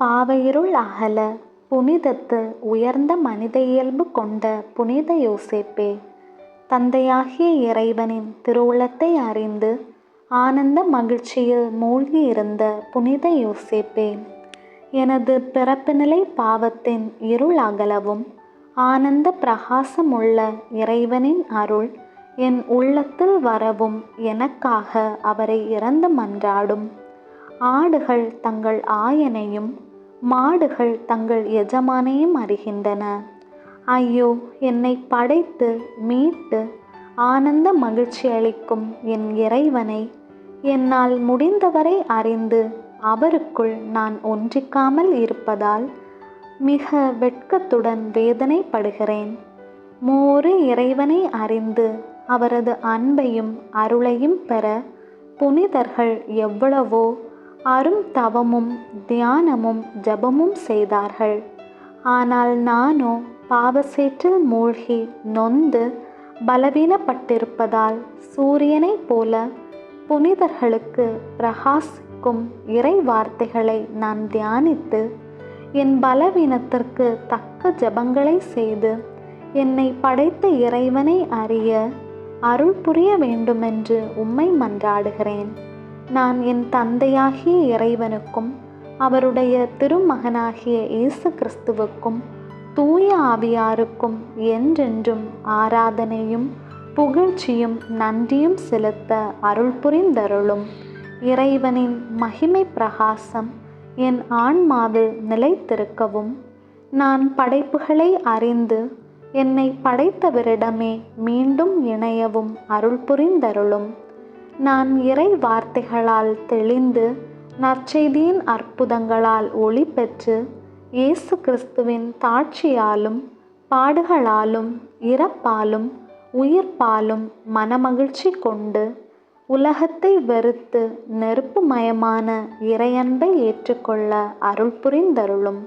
பாவையிருள் அகல புனிதத்து உயர்ந்த மனித இயல்பு கொண்ட புனித யோசேப்பே தந்தையாகிய இறைவனின் திருவுளத்தை அறிந்து ஆனந்த மகிழ்ச்சியில் மூழ்கியிருந்த புனித யோசேப்பே எனது பிறப்புநிலை பாவத்தின் இருள் அகலவும் ஆனந்த பிரகாசமுள்ள இறைவனின் அருள் என் உள்ளத்தில் வரவும் எனக்காக அவரை இறந்து மன்றாடும். ஆடுகள் தங்கள் ஆயனையும் மாடுகள் தங்கள் எஜமானையும் அறிகின்றன. ஐயோ என்னை படைத்து மீட்டு ஆனந்த மகிழ்ச்சி அளிக்கும் என் இறைவனை என்னால் முடிந்தவரை அறிந்து அவருக்குள் நான் ஒன்றிக்காமல் இருப்பதால் மிக வெட்கத்துடன் வேதனைப்படுகிறேன். மோரு இறைவனை அறிந்து அவரது அன்பையும் அருளையும் பெற புனிதர்கள் எவ்வளவோ அரும் தவமும் தியானமும் ஜபமும் செய்தார்கள். ஆனால் நானோ பாவசேற்றில் மூழ்கி நொந்து பலவீனப்பட்டிருப்பதால் சூரியனைப் போல புனிதர்களுக்கு பிரகாசிக்கும் இறை வார்த்தைகளை நான் தியானித்து என் பலவீனத்திற்கு தக்க ஜபங்களை செய்து என்னை படைத்த இறைவனை அறிய அருள் புரிய வேண்டுமென்று உம்மை மன்றாடுகிறேன். நான் என் தந்தையாகிய இறைவனுக்கும் அவருடைய திருமகனாகிய இயேசு கிறிஸ்துவுக்கும் தூய ஆவியாருக்கும் என்றென்றும் ஆராதனையும் புகழ்ச்சியும் நன்றியும் செலுத்த அருள் புரிந்தருளும். இறைவனின் மகிமை பிரகாசம் என் ஆன்மாவில் நிலைத்திருக்கவும். நான் படைப்புகளை அறிந்து என்னை படைத்தவரிடமே மீண்டும் இணையவும் அருள் புரிந்தருளும். நான் இறை வார்த்தைகளால் தெளிந்து நற்செய்தியின் அற்புதங்களால் ஒளி பெற்று இயேசு கிறிஸ்துவின் தாட்சியாலும் பாடுகளாலும் இறப்பாலும் உயிர்ப்பாலும் மனமகிழ்ச்சி கொண்டு உலகத்தை வெறுத்து நெருப்புமயமான இறையன்பை ஏற்றுக்கொள்ள அருள் புரிந்தருளும்.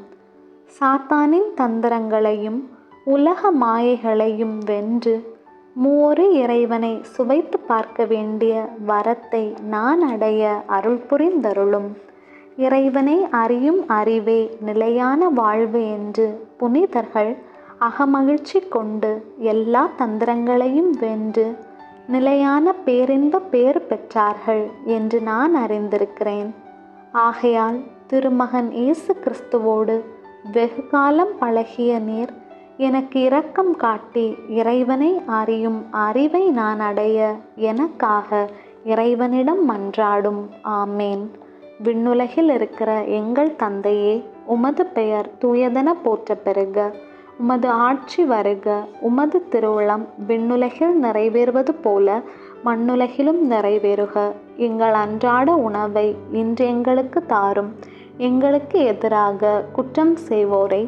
சாத்தானின் தந்திரங்களையும் உலக மாயைகளையும் வென்று மூவொரு இறைவனை சுவைத்து பார்க்க வேண்டிய வரத்தை நான் அடைய அருள் புரிந்தருளும். இறைவனை அறியும் அறிவே நிலையான வாழ்வு என்று புனிதர்கள் அகமகிழ்ச்சி கொண்டு எல்லா தந்திரங்களையும் வென்று நிலையான பேரின்ப பேறு பெற்றார்கள் என்று நான் அறிந்திருக்கிறேன். ஆகையால் திருமகன் இயேசு கிறிஸ்துவோடு வெகு காலம் பழகிய நீர் எனக்கு இரக்கம் காட்டி இறைவனை அறியும் அறிவை நான் அடைய எனக்காக இறைவனிடம் மன்றாடும். ஆமேன். விண்ணுலகில் இருக்கிற எங்கள் தந்தையே உமது பெயர் தூயதென போற்ற பெருக உமது ஆட்சி வருக. உமது திருவுளம் விண்ணுலகில் நிறைவேறுவது போல மண்ணுலகிலும் நிறைவேறுக. எங்கள் அன்றாட உணவை இன்று எங்களுக்கு தாரும். எங்களுக்கு எதிராக குற்றம் செய்வோரை